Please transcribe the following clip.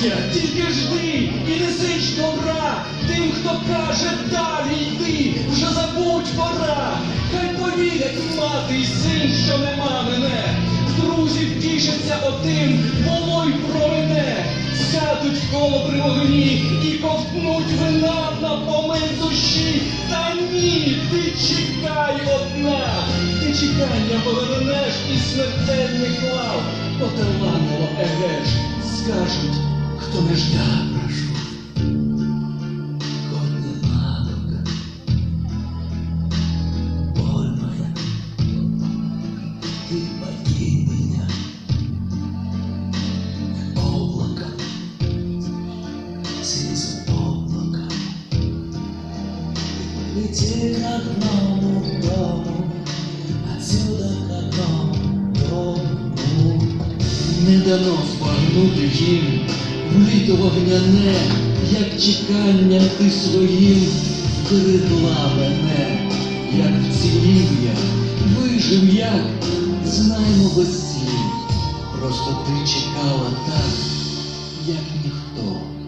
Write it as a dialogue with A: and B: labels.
A: ще, тільки жди і не сич добра тим, хто каже, далі йди, вже забудь пора. Хай повірять мати й син, що нема мене. З друзів тішаться отим, молой про мене. Сядуть в коло при вогні і ковтнуть вина на помин душі. Та ні, ти чекай одна, ти чекання повернеш і смертельний клав, поталануло егеш, скажуть. кто дождя прошу,
B: Хоть ненадолго, боль моя, ты покинь меня, облако, снизу облако, лети к одному отсюда к одному
C: не дано спорнуть им. Вито вогняне, як чекання ти своїм крила мене, як вцілів я, вижив як, знаємо без слів. Просто ти чекала так, як ніхто.